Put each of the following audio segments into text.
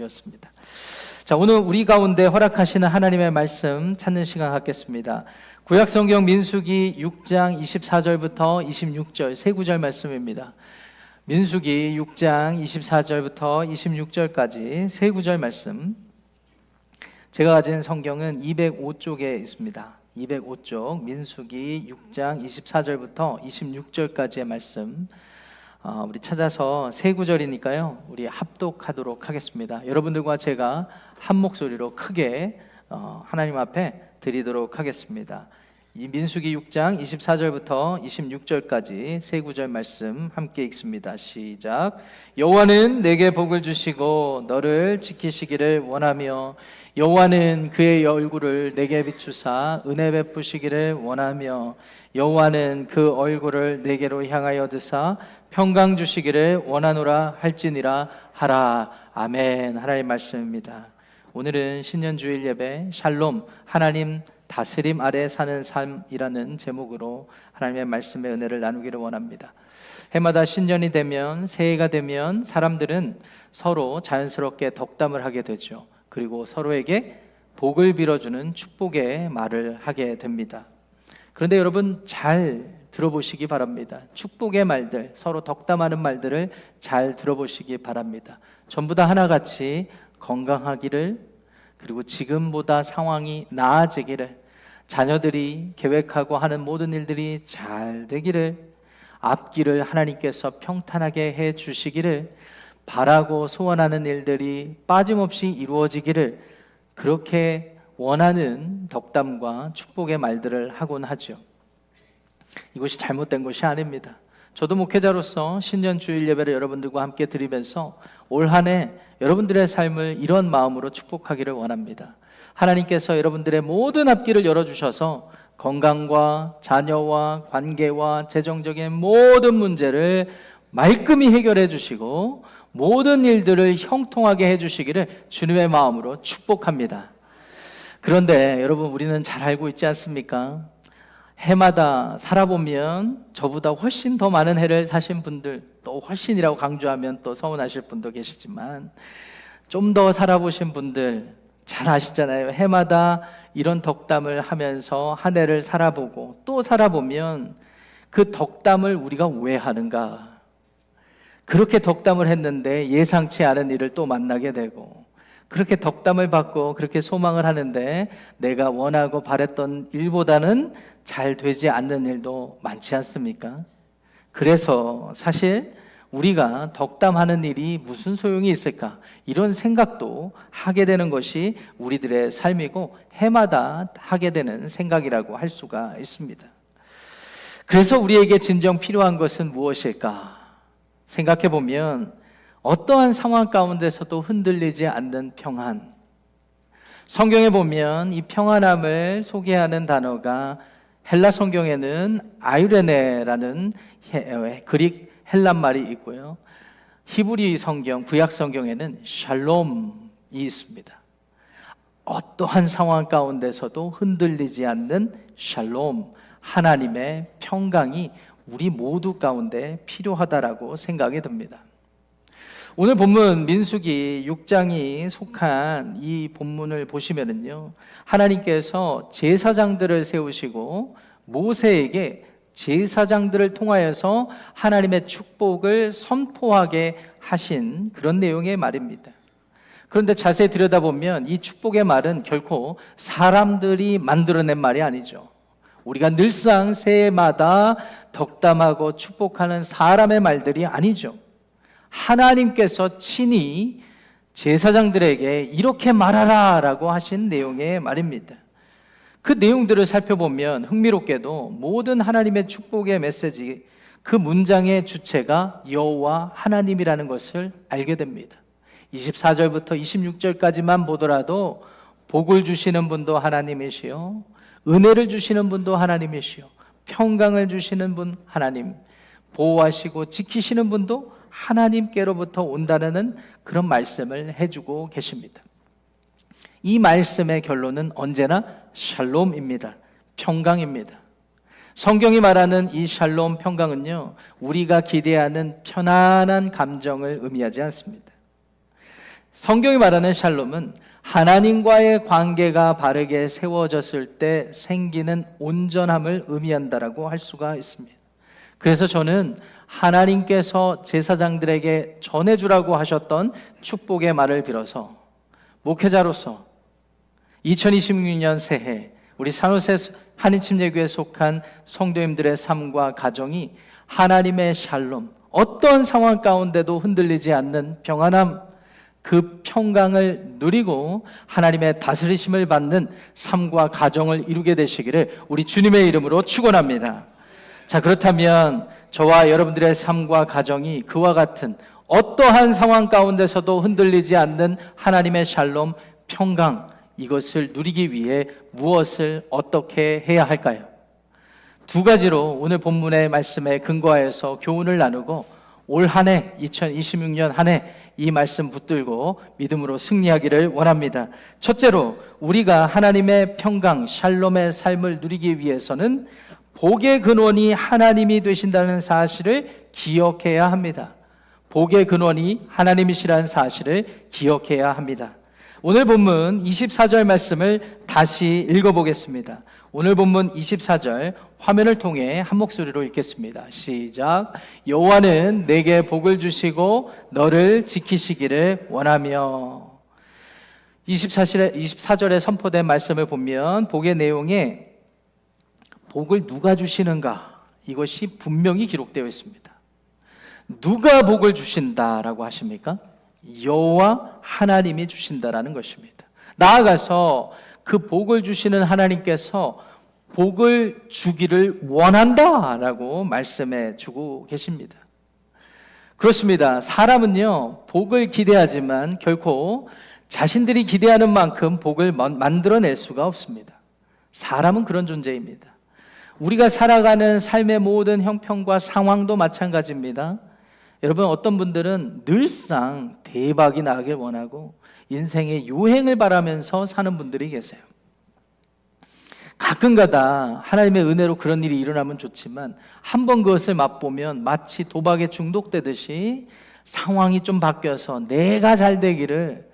되었습니다. 자, 오늘 우리 가운데 허락하시는 하나님의 말씀 찾는 시간 갖겠습니다. 구약 성경 민수기 6장 24절부터 26절 세 구절 말씀입니다. 민수기 6장 24절부터 26절까지 세 구절 말씀. 제가 가진 성경은 205쪽에 있습니다. 205쪽 민수기 6장 24절부터 26절까지의 말씀. 어, 우리 찾아서 세 구절이니까요. 우리 합독하도록 하겠습니다. 여러분들과 제가 한 목소리로 크게 어, 하나님 앞에 드리도록 하겠습니다. 이 민수기 6장 24절부터 26절까지 세 구절 말씀 함께 읽습니다. 시작. 여호와는 내게 복을 주시고 너를 지키시기를 원하며 여호와는 그의 얼굴을 내게 비추사 은혜 베푸시기를 원하며 여호와는 그 얼굴을 내게로 향하여 드사 평강 주시기를 원하노라 할지니라 하라. 아멘. 하나님의 말씀입니다. 오늘은 신년 주일 예배 샬롬 하나님 다스림 아래 사는 삶이라는 제목으로 하나님의 말씀의 은혜를 나누기를 원합니다. 해마다 신년이 되면 새해가 되면 사람들은 서로 자연스럽게 덕담을 하게 되죠. 그리고 서로에게 복을 빌어주는 축복의 말을 하게 됩니다. 그런데 여러분 잘 들어보시기 바랍니다. 축복의 말들, 서로 덕담하는 말들을 잘 들어보시기 바랍니다. 전부 다 하나같이 건강하기를 그리고 지금보다 상황이 나아지기를 자녀들이 계획하고 하는 모든 일들이 잘 되기를 앞길을 하나님께서 평탄하게 해 주시기를 바라고 소원하는 일들이 빠짐없이 이루어지기를 그렇게 원하는 덕담과 축복의 말들을 하곤 하죠. 이것이 잘못된 것이 아닙니다. 저도 목회자로서 신년 주일 예배를 여러분들과 함께 드리면서 올 한 해 여러분들의 삶을 이런 마음으로 축복하기를 원합니다. 하나님께서 여러분들의 모든 앞길을 열어주셔서 건강과 자녀와 관계와 재정적인 모든 문제를 말끔히 해결해 주시고 모든 일들을 형통하게 해 주시기를 주님의 마음으로 축복합니다. 그런데 여러분 우리는 잘 알고 있지 않습니까? 해마다 살아보면 저보다 훨씬 더 많은 해를 사신 분들 또 훨씬이라고 강조하면 또 서운하실 분도 계시지만 좀 더 살아보신 분들 잘 아시잖아요. 해마다 이런 덕담을 하면서 한 해를 살아보고 또 살아보면 그 덕담을 우리가 왜 하는가? 그렇게 덕담을 했는데 예상치 않은 일을 또 만나게 되고 그렇게 덕담을 받고 그렇게 소망을 하는데 내가 원하고 바랬던 일보다는 잘 되지 않는 일도 많지 않습니까? 그래서 사실 우리가 덕담하는 일이 무슨 소용이 있을까? 이런 생각도 하게 되는 것이 우리들의 삶이고 해마다 하게 되는 생각이라고 할 수가 있습니다. 그래서 우리에게 진정 필요한 것은 무엇일까? 생각해 보면 어떠한 상황 가운데서도 흔들리지 않는 평안. 성경에 보면 이 평안함을 소개하는 단어가 헬라 성경에는 아유레네라는 그릭 헬란 말이 있고요. 히브리 성경, 구약 성경에는 샬롬이 있습니다. 어떠한 상황 가운데서도 흔들리지 않는 샬롬, 하나님의 평강이 우리 모두 가운데 필요하다라고 생각이 듭니다. 오늘 본문 민수기 6장이 속한 이 본문을 보시면은요. 하나님께서 제사장들을 세우시고 모세에게 제사장들을 통하여서 하나님의 축복을 선포하게 하신 그런 내용의 말입니다. 그런데 자세히 들여다보면 이 축복의 말은 결코 사람들이 만들어낸 말이 아니죠. 우리가 늘상 새해마다 덕담하고 축복하는 사람의 말들이 아니죠. 하나님께서 친히 제사장들에게 이렇게 말하라 라고 하신 내용의 말입니다. 그 내용들을 살펴보면 흥미롭게도 모든 하나님의 축복의 메시지 그 문장의 주체가 여호와 하나님이라는 것을 알게 됩니다. 24절부터 26절까지만 보더라도 복을 주시는 분도 하나님이시요 은혜를 주시는 분도 하나님이시요 평강을 주시는 분 하나님 보호하시고 지키시는 분도 하나님께로부터 온다는 그런 말씀을 해주고 계십니다. 이 말씀의 결론은 언제나 샬롬입니다. 평강입니다. 성경이 말하는 이 샬롬 평강은요, 우리가 기대하는 편안한 감정을 의미하지 않습니다. 성경이 말하는 샬롬은 하나님과의 관계가 바르게 세워졌을 때 생기는 온전함을 의미한다라고 할 수가 있습니다. 그래서 저는 하나님께서 제사장들에게 전해주라고 하셨던 축복의 말을 빌어서 목회자로서 2026년 새해 우리 산호세 한인침례교에 속한 성도님들의 삶과 가정이 하나님의 샬롬, 어떤 상황 가운데도 흔들리지 않는 평안함, 그 평강을 누리고 하나님의 다스리심을 받는 삶과 가정을 이루게 되시기를 우리 주님의 이름으로 축원합니다. 자, 그렇다면 저와 여러분들의 삶과 가정이 그와 같은 어떠한 상황 가운데서도 흔들리지 않는 하나님의 샬롬, 평강, 이것을 누리기 위해 무엇을 어떻게 해야 할까요? 두 가지로 오늘 본문의 말씀에 근거하여서 교훈을 나누고 올 한 해, 2026년 한 해 이 말씀 붙들고 믿음으로 승리하기를 원합니다. 첫째로 우리가 하나님의 평강, 샬롬의 삶을 누리기 위해서는 복의 근원이 하나님이 되신다는 사실을 기억해야 합니다. 복의 근원이 하나님이시라는 사실을 기억해야 합니다. 오늘 본문 24절 말씀을 다시 읽어보겠습니다. 오늘 본문 24절 화면을 통해 한 목소리로 읽겠습니다. 시작. 여호와는 내게 복을 주시고 너를 지키시기를 원하며 24절에 24절에 선포된 말씀을 보면 복의 내용에 복을 누가 주시는가 이것이 분명히 기록되어 있습니다. 누가 복을 주신다라고 하십니까? 여호와 하나님이 주신다라는 것입니다. 나아가서 그 복을 주시는 하나님께서 복을 주기를 원한다라고 말씀해 주고 계십니다. 그렇습니다. 사람은요, 복을 기대하지만 결코 자신들이 기대하는 만큼 복을 만들어낼 수가 없습니다. 사람은 그런 존재입니다. 우리가 살아가는 삶의 모든 형편과 상황도 마찬가지입니다. 여러분 어떤 분들은 늘상 대박이 나길 원하고 인생의 유행을 바라면서 사는 분들이 계세요. 가끔가다 하나님의 은혜로 그런 일이 일어나면 좋지만 한 번 그것을 맛보면 마치 도박에 중독되듯이 상황이 좀 바뀌어서 내가 잘 되기를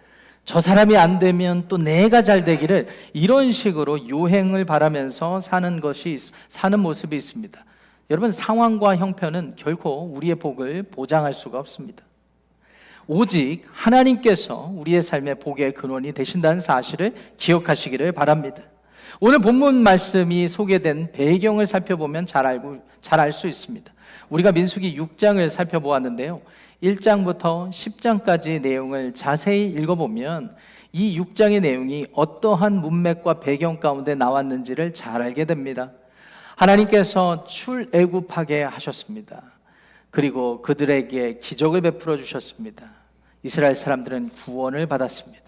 저 사람이 안 되면 또 내가 잘 되기를 이런 식으로 유행을 바라면서 사는 것이 사는 모습이 있습니다. 여러분 상황과 형편은 결코 우리의 복을 보장할 수가 없습니다. 오직 하나님께서 우리의 삶의 복의 근원이 되신다는 사실을 기억하시기를 바랍니다. 오늘 본문 말씀이 소개된 배경을 살펴보면 잘 알고 잘 알 수 있습니다. 우리가 민수기 6장을 살펴보았는데요. 1장부터 10장까지 내용을 자세히 읽어보면 이 6장의 내용이 어떠한 문맥과 배경 가운데 나왔는지를 잘 알게 됩니다. 하나님께서 출애굽하게 하셨습니다. 그리고 그들에게 기적을 베풀어 주셨습니다. 이스라엘 사람들은 구원을 받았습니다.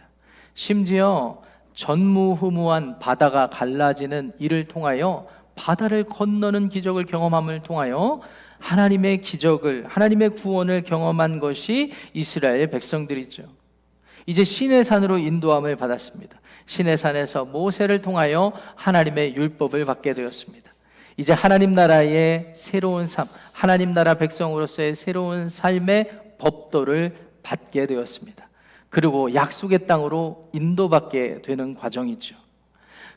심지어 전무후무한 바다가 갈라지는 이를 통하여 바다를 건너는 기적을 경험함을 통하여 하나님의 기적을 하나님의 구원을 경험한 것이 이스라엘 백성들이죠. 이제 신의 산으로 인도함을 받았습니다. 신의 산에서 모세를 통하여 하나님의 율법을 받게 되었습니다. 이제 하나님 나라의 새로운 삶, 하나님 나라 백성으로서의 새로운 삶의 법도를 받게 되었습니다. 그리고 약속의 땅으로 인도받게 되는 과정이죠.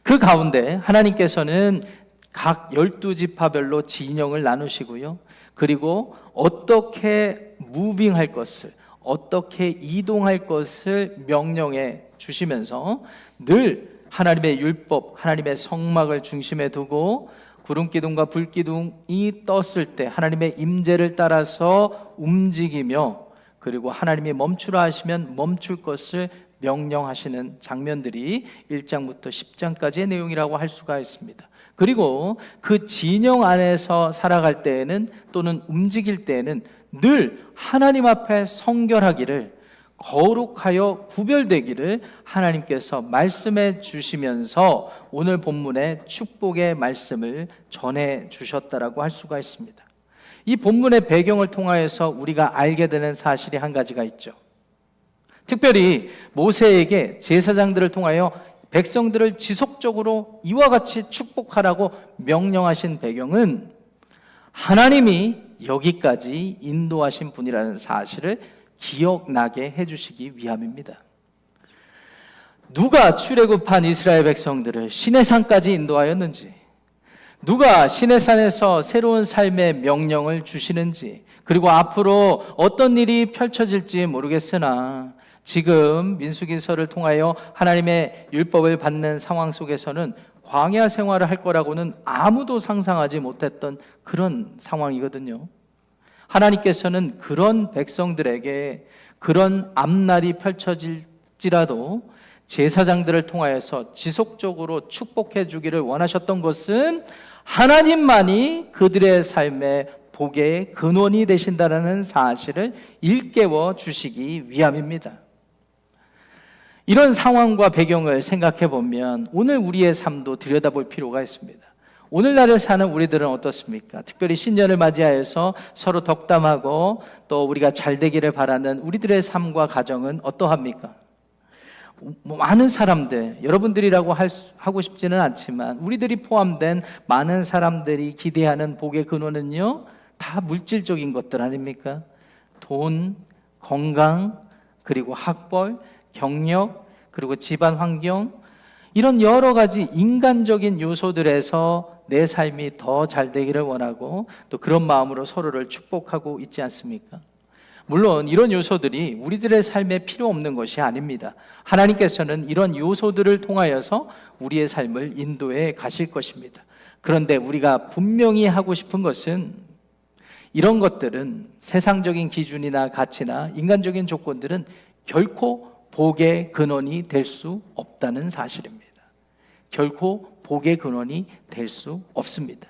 그 가운데 하나님께서는 각 열두 지파별로 진영을 나누시고요. 그리고 어떻게 무빙할 것을 어떻게 이동할 것을 명령해 주시면서 늘 하나님의 율법, 하나님의 성막을 중심에 두고 구름 기둥과 불 기둥이 떴을 때 하나님의 임재를 따라서 움직이며 그리고 하나님이 멈추라 하시면 멈출 것을 명령하시는 장면들이 1장부터 10장까지의 내용이라고 할 수가 있습니다. 그리고 그 진영 안에서 살아갈 때에는 또는 움직일 때에는 늘 하나님 앞에 성결하기를 거룩하여 구별되기를 하나님께서 말씀해 주시면서 오늘 본문의 축복의 말씀을 전해 주셨다라고 할 수가 있습니다. 이 본문의 배경을 통하여서 우리가 알게 되는 사실이 한 가지가 있죠. 특별히 모세에게 제사장들을 통하여 백성들을 지속적으로 이와 같이 축복하라고 명령하신 배경은 하나님이 여기까지 인도하신 분이라는 사실을 기억나게 해주시기 위함입니다. 누가 출애굽한 이스라엘 백성들을 신의 산까지 인도하였는지, 누가 신의 산에서 새로운 삶의 명령을 주시는지, 그리고 앞으로 어떤 일이 펼쳐질지 모르겠으나 지금 민수기서를 통하여 하나님의 율법을 받는 상황 속에서는 광야 생활을 할 거라고는 아무도 상상하지 못했던 그런 상황이거든요. 하나님께서는 그런 백성들에게 그런 앞날이 펼쳐질지라도 제사장들을 통하여서 지속적으로 축복해 주기를 원하셨던 것은 하나님만이 그들의 삶의 복의 근원이 되신다라는 사실을 일깨워 주시기 위함입니다. 이런 상황과 배경을 생각해 보면 오늘 우리의 삶도 들여다볼 필요가 있습니다. 오늘날을 사는 우리들은 어떻습니까? 특별히 신년을 맞이하여서 서로 덕담하고 또 우리가 잘 되기를 바라는 우리들의 삶과 가정은 어떠합니까? 뭐 많은 사람들, 여러분들이라고 할 수- 하고 싶지는 않지만 우리들이 포함된 많은 사람들이 기대하는 복의 근원은요, 다 물질적인 것들 아닙니까? 돈, 건강, 그리고 학벌, 경력, 그리고 집안 환경, 이런 여러 가지 인간적인 요소들에서 내 삶이 더 잘 되기를 원하고 또 그런 마음으로 서로를 축복하고 있지 않습니까? 물론 이런 요소들이 우리들의 삶에 필요 없는 것이 아닙니다. 하나님께서는 이런 요소들을 통하여서 우리의 삶을 인도해 가실 것입니다. 그런데 우리가 분명히 하고 싶은 것은 이런 것들은 세상적인 기준이나 가치나 인간적인 조건들은 결코 복의 근원이 될 수 없다는 사실입니다. 결코 복의 근원이 될 수 없습니다.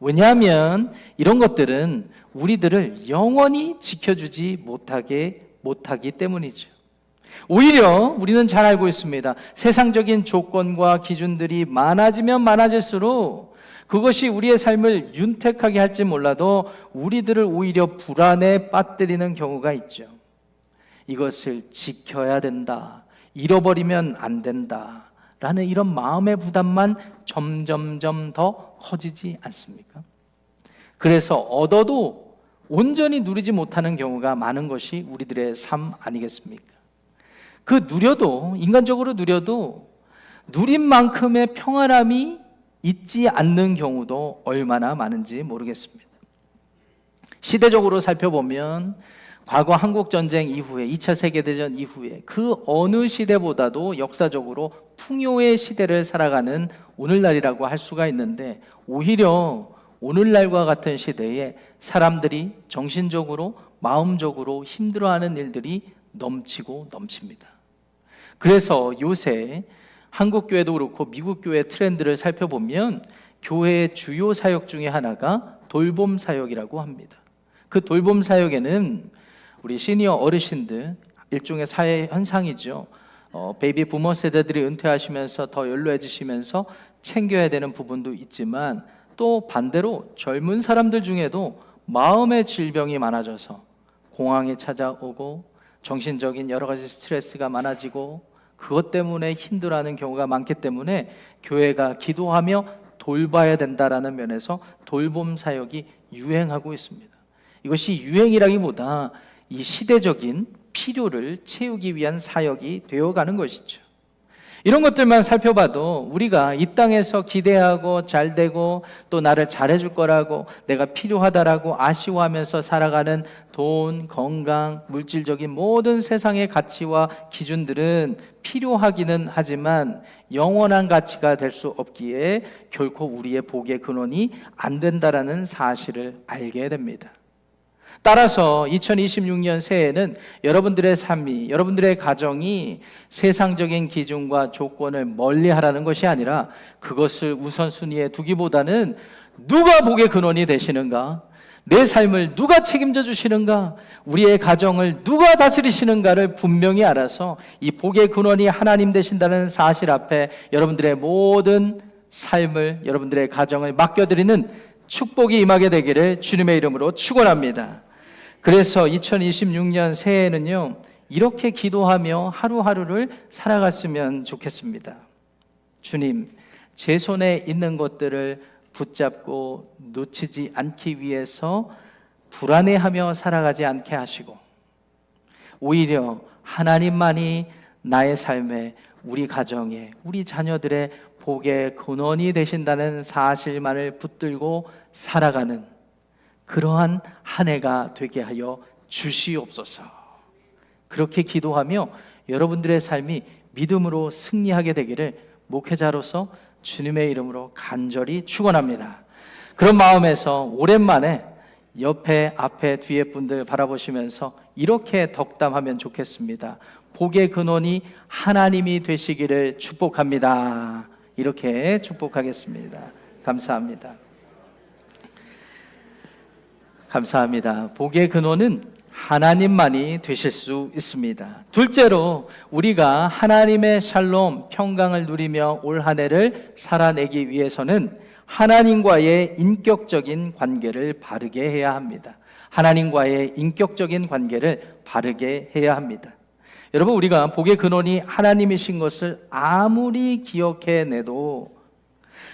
왜냐하면 이런 것들은 우리들을 영원히 지켜주지 못하게 못하기 때문이죠. 오히려 우리는 잘 알고 있습니다. 세상적인 조건과 기준들이 많아지면 많아질수록 그것이 우리의 삶을 윤택하게 할지 몰라도 우리들을 오히려 불안에 빠뜨리는 경우가 있죠. 이것을 지켜야 된다. 잃어버리면 안 된다. 라는 이런 마음의 부담만 점점점 더 커지지 않습니까? 그래서 얻어도 온전히 누리지 못하는 경우가 많은 것이 우리들의 삶 아니겠습니까? 그 누려도, 인간적으로 누려도 누린 만큼의 평안함이 있지 않는 경우도 얼마나 많은지 모르겠습니다. 시대적으로 살펴보면 과거 한국 전쟁 이후에 2차 세계 대전 이후에 그 어느 시대보다도 역사적으로 풍요의 시대를 살아가는 오늘날이라고 할 수가 있는데 오히려 오늘날과 같은 시대에 사람들이 정신적으로 마음적으로 힘들어하는 일들이 넘치고 넘칩니다. 그래서 요새 한국 교회도 그렇고 미국 교회 트렌드를 살펴보면 교회의 주요 사역 중에 하나가 돌봄 사역이라고 합니다. 그 돌봄 사역에는 우리 시니어 어르신들 일종의 사회 현상이죠. 어, 베이비 부모 세대들이 은퇴하시면서 더 연로해지시면서 챙겨야 되는 부분도 있지만 또 반대로 젊은 사람들 중에도 마음의 질병이 많아져서 공황이 찾아오고 정신적인 여러 가지 스트레스가 많아지고 그것 때문에 힘들어하는 경우가 많기 때문에 교회가 기도하며 돌봐야 된다라는 면에서 돌봄 사역이 유행하고 있습니다. 이것이 유행이라기보다 이 시대적인 필요를 채우기 위한 사역이 되어가는 것이죠. 이런 것들만 살펴봐도 우리가 이 땅에서 기대하고 잘 되고 또 나를 잘해줄 거라고 내가 필요하다라고 아쉬워하면서 살아가는 돈, 건강, 물질적인 모든 세상의 가치와 기준들은 필요하기는 하지만 영원한 가치가 될 수 없기에 결코 우리의 복의 근원이 안 된다라는 사실을 알게 됩니다. 따라서 2026년 새해에는 여러분들의 삶이, 여러분들의 가정이 세상적인 기준과 조건을 멀리 하라는 것이 아니라 그것을 우선순위에 두기보다는 누가 복의 근원이 되시는가? 내 삶을 누가 책임져 주시는가? 우리의 가정을 누가 다스리시는가를 분명히 알아서 이 복의 근원이 하나님 되신다는 사실 앞에 여러분들의 모든 삶을, 여러분들의 가정을 맡겨드리는 축복이 임하게 되기를 주님의 이름으로 축원합니다. 그래서 2026년 새해에는요, 이렇게 기도하며 하루하루를 살아갔으면 좋겠습니다. 주님, 제 손에 있는 것들을 붙잡고 놓치지 않기 위해서 불안해하며 살아가지 않게 하시고, 오히려 하나님만이 나의 삶의 우리 가정에 우리 자녀들의 복의 근원이 되신다는 사실만을 붙들고 살아가는 그러한 한 해가 되게 하여 주시옵소서. 그렇게 기도하며 여러분들의 삶이 믿음으로 승리하게 되기를 목회자로서 주님의 이름으로 간절히 축원합니다. 그런 마음에서 오랜만에 옆에 앞에 뒤에 분들 바라보시면서 이렇게 덕담하면 좋겠습니다. 복의 근원이 하나님이 되시기를 축복합니다. 이렇게 축복하겠습니다. 감사합니다. 감사합니다. 복의 근원은 하나님만이 되실 수 있습니다. 둘째로 우리가 하나님의 샬롬 평강을 누리며 올 한 해를 살아내기 위해서는 하나님과의 인격적인 관계를 바르게 해야 합니다. 하나님과의 인격적인 관계를 바르게 해야 합니다. 여러분 우리가 복의 근원이 하나님이신 것을 아무리 기억해내도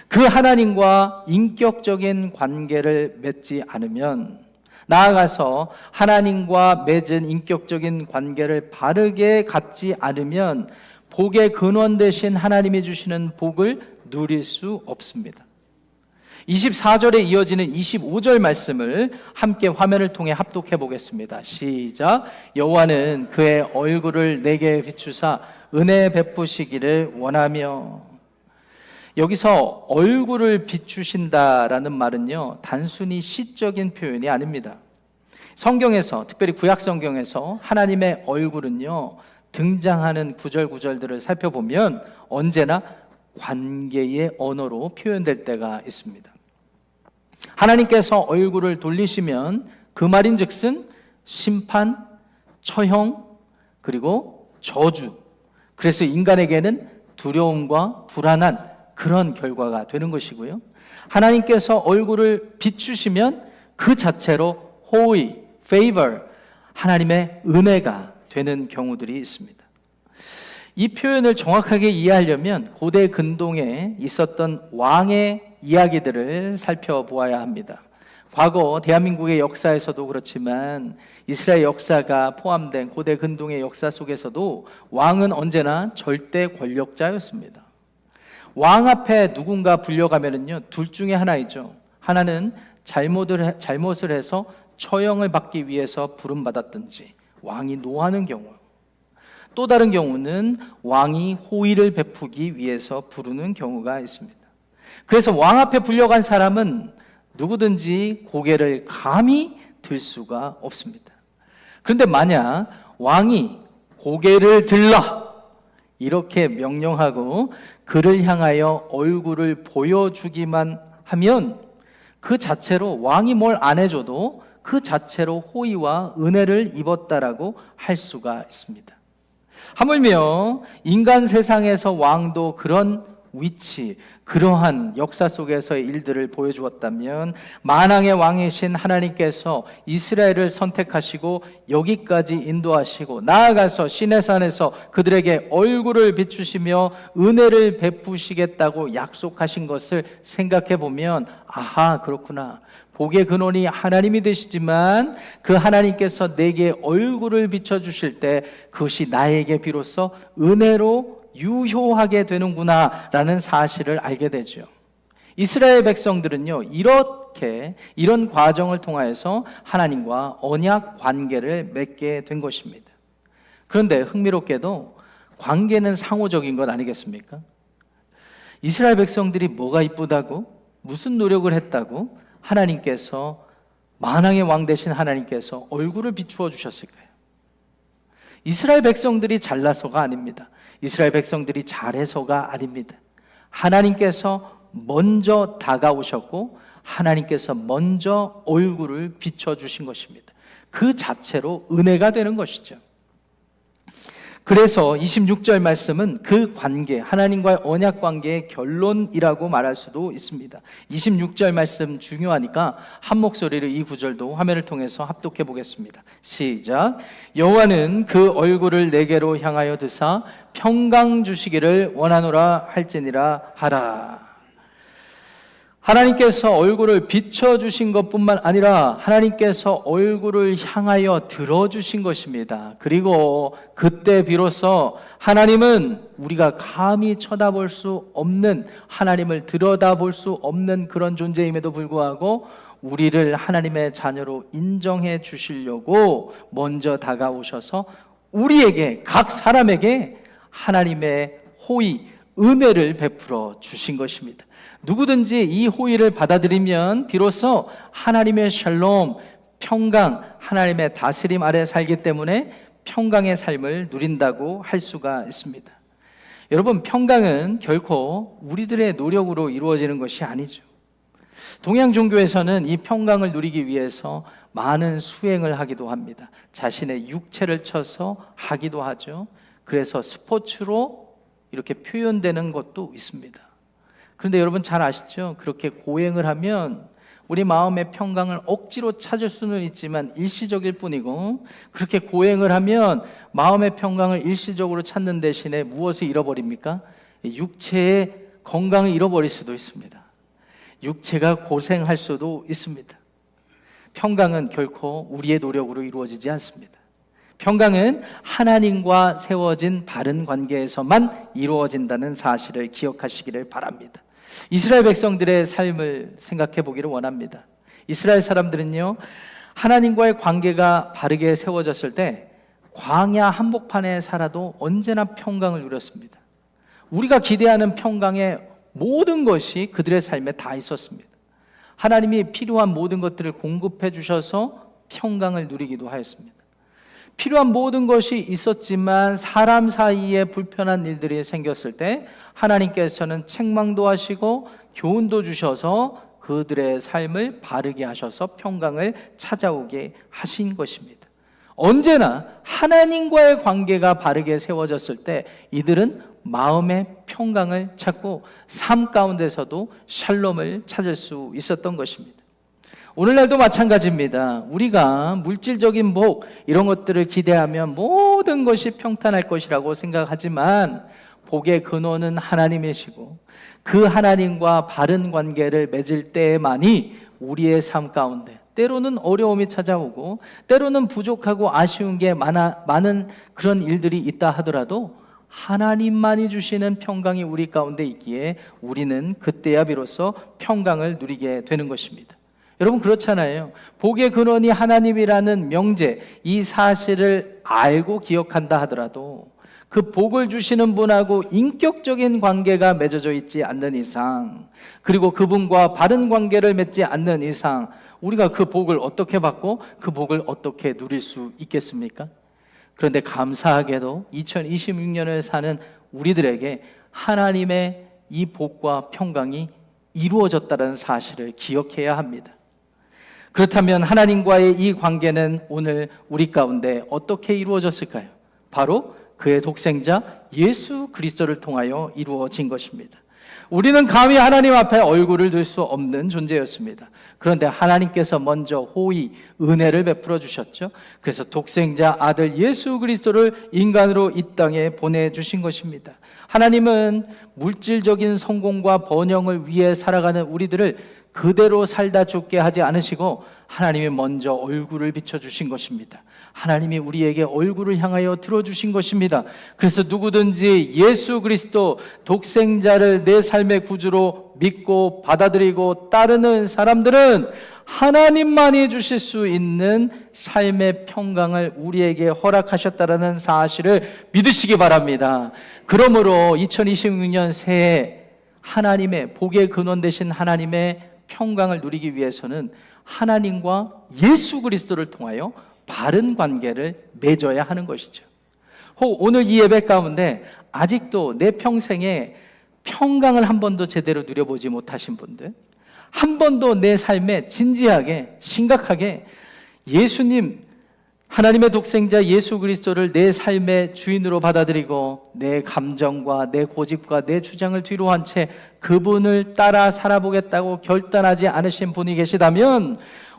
그 하나님과 인격적인 관계를 맺지 않으면 나아가서 하나님과 맺은 인격적인 관계를 바르게 갖지 않으면 복의 근원 대신 하나님이 주시는 복을 누릴 수 없습니다. 24절에 이어지는 25절 말씀을 함께 화면을 통해 합독해 보겠습니다. 시작. 여호와는 그의 얼굴을 내게 비추사 은혜 베푸시기를 원하며 여기서 얼굴을 비추신다라는 말은요, 단순히 시적인 표현이 아닙니다. 성경에서, 특별히 구약 성경에서 하나님의 얼굴은요, 등장하는 구절 구절들을 살펴보면 언제나 관계의 언어로 표현될 때가 있습니다. 하나님께서 얼굴을 돌리시면 그 말인 즉슨 심판, 처형, 그리고 저주. 그래서 인간에게는 두려움과 불안한 그런 결과가 되는 것이고요. 하나님께서 얼굴을 비추시면 그 자체로 호의, favor, 하나님의 은혜가 되는 경우들이 있습니다. 이 표현을 정확하게 이해하려면 고대 근동에 있었던 왕의 이야기들을 살펴보아야 합니다. 과거 대한민국의 역사에서도 그렇지만 이스라엘 역사가 포함된 고대 근동의 역사 속에서도 왕은 언제나 절대 권력자였습니다. 왕 앞에 누군가 불려가면은요 둘 중에 하나이죠. 하나는 잘못을 해- 잘못을 해서 처형을 받기 위해서 부름 받았든지 왕이 노하는 경우. 또 다른 경우는 왕이 호의를 베푸기 위해서 부르는 경우가 있습니다. 그래서 왕 앞에 불려간 사람은 누구든지 고개를 감히 들 수가 없습니다. 그런데 만약 왕이 고개를 들라 이렇게 명령하고 그를 향하여 얼굴을 보여주기만 하면 그 자체로 왕이 뭘 안 해줘도 그 자체로 호의와 은혜를 입었다라고 할 수가 있습니다. 하물며 인간 세상에서 왕도 그런 위치, 그러한 역사 속에서의 일들을 보여주었다면 만왕의 왕이신 하나님께서 이스라엘을 선택하시고 여기까지 인도하시고 나아가서 시내산에서 그들에게 얼굴을 비추시며 은혜를 베푸시겠다고 약속하신 것을 생각해 보면 아하 그렇구나. 복의 근원이 하나님이 되시지만 그 하나님께서 내게 얼굴을 비춰 주실 때 그것이 나에게 비로소 은혜로 유효하게 되는구나라는 사실을 알게 되죠. 이스라엘 백성들은요, 이렇게, 이런 과정을 통하여서 하나님과 언약 관계를 맺게 된 것입니다. 그런데 흥미롭게도 관계는 상호적인 것 아니겠습니까? 이스라엘 백성들이 뭐가 이쁘다고, 무슨 노력을 했다고 하나님께서 만왕의 왕 되신 하나님께서 얼굴을 비추어 주셨을까요? 이스라엘 백성들이 잘나서가 아닙니다. 이스라엘 백성들이 잘해서가 아닙니다. 하나님께서 먼저 다가오셨고 하나님께서 먼저 얼굴을 비춰 주신 것입니다. 그 자체로 은혜가 되는 것이죠. 그래서 26절 말씀은 그 관계, 하나님과의 언약 관계의 결론이라고 말할 수도 있습니다. 26절 말씀 중요하니까 한 목소리로 이 구절도 화면을 통해서 합독해 보겠습니다. 시작. 여호와는 그 얼굴을 내게로 향하여 드사 평강 주시기를 원하노라 할지니라 하라. 하나님께서 얼굴을 비춰주신 것 뿐만 아니라 하나님께서 얼굴을 향하여 들어주신 것입니다. 그리고 그때 비로소 하나님은 우리가 감히 쳐다볼 수 없는 하나님을 들여다볼 수 없는 그런 존재임에도 불구하고 우리를 하나님의 자녀로 인정해 주시려고 먼저 다가오셔서 우리에게 각 사람에게 하나님의 호의 은혜를 베풀어 주신 것입니다. 누구든지 이 호의를 받아들이면 비로소 하나님의 샬롬, 평강, 하나님의 다스림 아래 살기 때문에 평강의 삶을 누린다고 할 수가 있습니다. 여러분, 평강은 결코 우리들의 노력으로 이루어지는 것이 아니죠. 동양 종교에서는 이 평강을 누리기 위해서 많은 수행을 하기도 합니다. 자신의 육체를 쳐서 하기도 하죠. 그래서 스포츠로 이렇게 표현되는 것도 있습니다. 그런데 여러분 잘 아시죠? 그렇게 고행을 하면 우리 마음의 평강을 억지로 찾을 수는 있지만 일시적일 뿐이고 그렇게 고행을 하면 마음의 평강을 일시적으로 찾는 대신에 무엇을 잃어버립니까? 육체의 건강을 잃어버릴 수도 있습니다. 육체가 고생할 수도 있습니다. 평강은 결코 우리의 노력으로 이루어지지 않습니다. 평강은 하나님과 세워진 바른 관계에서만 이루어진다는 사실을 기억하시기를 바랍니다. 이스라엘 백성들의 삶을 생각해 보기를 원합니다. 이스라엘 사람들은요, 하나님과의 관계가 바르게 세워졌을 때 광야 한복판에 살아도 언제나 평강을 누렸습니다. 우리가 기대하는 평강의 모든 것이 그들의 삶에 다 있었습니다. 하나님이 필요한 모든 것들을 공급해 주셔서 평강을 누리기도 하였습니다. 필요한 모든 것이 있었지만 사람 사이에 불편한 일들이 생겼을 때 하나님께서는 책망도 하시고 교훈도 주셔서 그들의 삶을 바르게 하셔서 평강을 찾아오게 하신 것입니다. 언제나 하나님과의 관계가 바르게 세워졌을 때 이들은 마음의 평강을 찾고 삶 가운데서도 샬롬을 찾을 수 있었던 것입니다. 오늘날도 마찬가지입니다. 우리가 물질적인 복, 이런 것들을 기대하면 모든 것이 평탄할 것이라고 생각하지만 복의 근원은 하나님이시고 그 하나님과 바른 관계를 맺을 때만이 우리의 삶 가운데 때로는 어려움이 찾아오고 때로는 부족하고 아쉬운 게 많아, 많은 그런 일들이 있다 하더라도 하나님만이 주시는 평강이 우리 가운데 있기에 우리는 그때야 비로소 평강을 누리게 되는 것입니다. 여러분 그렇잖아요. 복의 근원이 하나님이라는 명제, 이 사실을 알고 기억한다 하더라도 그 복을 주시는 분하고 인격적인 관계가 맺어져 있지 않는 이상, 그리고 그분과 바른 관계를 맺지 않는 이상, 우리가 그 복을 어떻게 받고 그 복을 어떻게 누릴 수 있겠습니까? 그런데 감사하게도 2026년을 사는 우리들에게 하나님의 이 복과 평강이 이루어졌다는 사실을 기억해야 합니다. 그렇다면 하나님과의 이 관계는 오늘 우리 가운데 어떻게 이루어졌을까요? 바로 그의 독생자 예수 그리스도를 통하여 이루어진 것입니다. 우리는 감히 하나님 앞에 얼굴을 들 수 없는 존재였습니다. 그런데 하나님께서 먼저 호의, 은혜를 베풀어 주셨죠. 그래서 독생자 아들 예수 그리스도를 인간으로 이 땅에 보내주신 것입니다. 하나님은 물질적인 성공과 번영을 위해 살아가는 우리들을 그대로 살다 죽게 하지 않으시고 하나님이 먼저 얼굴을 비춰주신 것입니다. 하나님이 우리에게 얼굴을 향하여 들어주신 것입니다. 그래서 누구든지 예수 그리스도 독생자를 내 삶의 구주로 믿고 받아들이고 따르는 사람들은 하나님만이 주실 수 있는 삶의 평강을 우리에게 허락하셨다라는 사실을 믿으시기 바랍니다. 그러므로 2026년 새해 하나님의 복의 근원 되신 하나님의 평강을 누리기 위해서는 하나님과 예수 그리스도를 통하여 바른 관계를 맺어야 하는 것이죠. 혹 오늘 이 예배 가운데 아직도 내 평생에 평강을 한 번도 제대로 누려보지 못하신 분들, 한 번도 내 삶에 진지하게, 심각하게 예수님, 하나님의 독생자 예수 그리스도를 내 삶의 주인으로 받아들이고 내 감정과 내 고집과 내 주장을 뒤로 한 채 그분을 따라 살아보겠다고 결단하지 않으신 분이 계시다면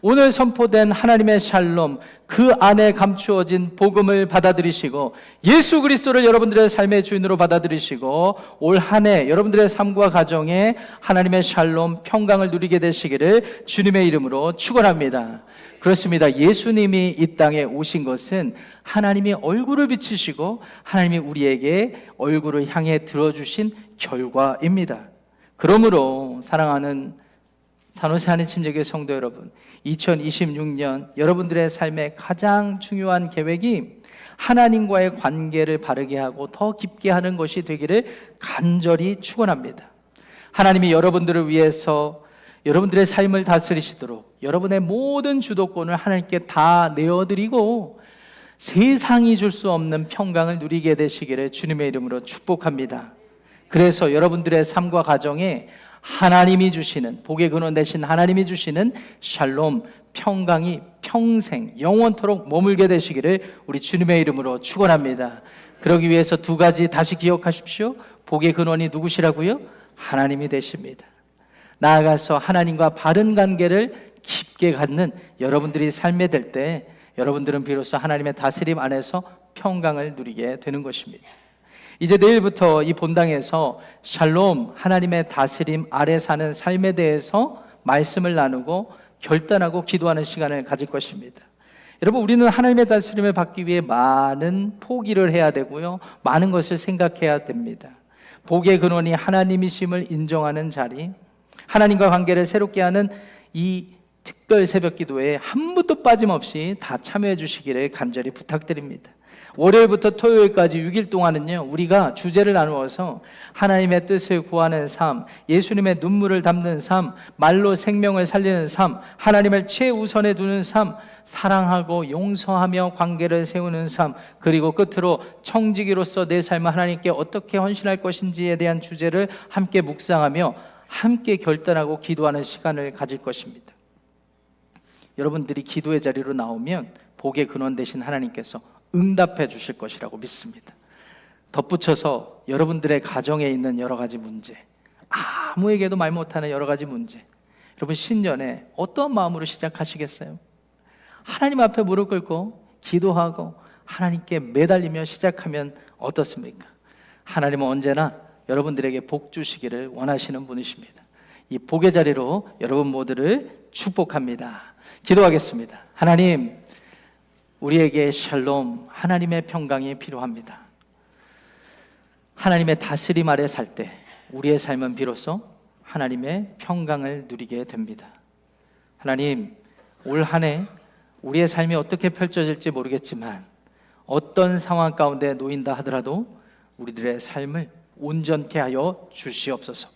오늘 선포된 하나님의 샬롬, 그 안에 감추어진 복음을 받아들이시고 예수 그리스도를 여러분들의 삶의 주인으로 받아들이시고 올 한 해 여러분들의 삶과 가정에 하나님의 샬롬, 평강을 누리게 되시기를 주님의 이름으로 축원합니다. 그렇습니다. 예수님이 이 땅에 오신 것은 하나님이 얼굴을 비치시고 하나님이 우리에게 얼굴을 향해 들어주신 결과입니다. 그러므로 사랑하는 산호세 하는 침례교회 성도 여러분, 2026년 여러분들의 삶의 가장 중요한 계획이 하나님과의 관계를 바르게 하고 더 깊게 하는 것이 되기를 간절히 축원합니다. 하나님이 여러분들을 위해서 여러분들의 삶을 다스리시도록 여러분의 모든 주도권을 하나님께 다 내어드리고 세상이 줄 수 없는 평강을 누리게 되시기를 주님의 이름으로 축복합니다. 그래서 여러분들의 삶과 가정에 하나님이 주시는 복의 근원 되신 하나님이 주시는 샬롬 평강이 평생 영원토록 머물게 되시기를 우리 주님의 이름으로 축원합니다. 그러기 위해서 두 가지 다시 기억하십시오. 복의 근원이 누구시라고요? 하나님이 되십니다. 나아가서 하나님과 바른 관계를 깊게 갖는 여러분들이 삶에 될 때 여러분들은 비로소 하나님의 다스림 안에서 평강을 누리게 되는 것입니다. 이제 내일부터 이 본당에서 샬롬 하나님의 다스림 아래 사는 삶에 대해서 말씀을 나누고 결단하고 기도하는 시간을 가질 것입니다. 여러분 우리는 하나님의 다스림을 받기 위해 많은 포기를 해야 되고요. 많은 것을 생각해야 됩니다. 복의 근원이 하나님이심을 인정하는 자리, 하나님과 관계를 새롭게 하는 이 특별 새벽 기도에 한 분도 빠짐없이 다 참여해 주시기를 간절히 부탁드립니다. 월요일부터 토요일까지 6일 동안은요, 우리가 주제를 나누어서 하나님의 뜻을 구하는 삶, 예수님의 눈물을 담는 삶, 말로 생명을 살리는 삶, 하나님을 최우선에 두는 삶, 사랑하고 용서하며 관계를 세우는 삶, 그리고 끝으로 청지기로서 내 삶을 하나님께 어떻게 헌신할 것인지에 대한 주제를 함께 묵상하며 함께 결단하고 기도하는 시간을 가질 것입니다. 여러분들이 기도의 자리로 나오면 복의 근원 되신 하나님께서 응답해 주실 것이라고 믿습니다. 덧붙여서 여러분들의 가정에 있는 여러 가지 문제, 아무에게도 말 못하는 여러 가지 문제, 여러분 신년에 어떤 마음으로 시작하시겠어요? 하나님 앞에 무릎 꿇고 기도하고 하나님께 매달리며 시작하면 어떻습니까? 하나님은 언제나 여러분들에게 복 주시기를 원하시는 분이십니다. 이 복의 자리로 여러분 모두를 축복합니다. 기도하겠습니다. 하나님, 우리에게 샬롬, 하나님의 평강이 필요합니다. 하나님의 다스림 아래 살 때 우리의 삶은 비로소 하나님의 평강을 누리게 됩니다. 하나님, 올 한 해 우리의 삶이 어떻게 펼쳐질지 모르겠지만 어떤 상황 가운데 놓인다 하더라도 우리들의 삶을 온전케 하여 주시옵소서.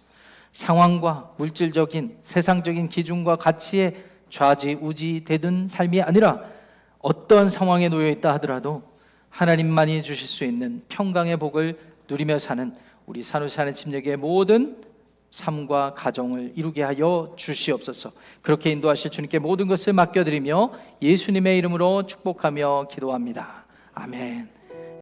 상황과 물질적인 세상적인 기준과 가치에 좌지우지 되던 삶이 아니라 어떤 상황에 놓여 있다 하더라도 하나님만이 주실 수 있는 평강의 복을 누리며 사는 우리 산후사는 침략의 모든 삶과 가정을 이루게 하여 주시옵소서. 그렇게 인도하실 주님께 모든 것을 맡겨드리며 예수님의 이름으로 축복하며 기도합니다. 아멘.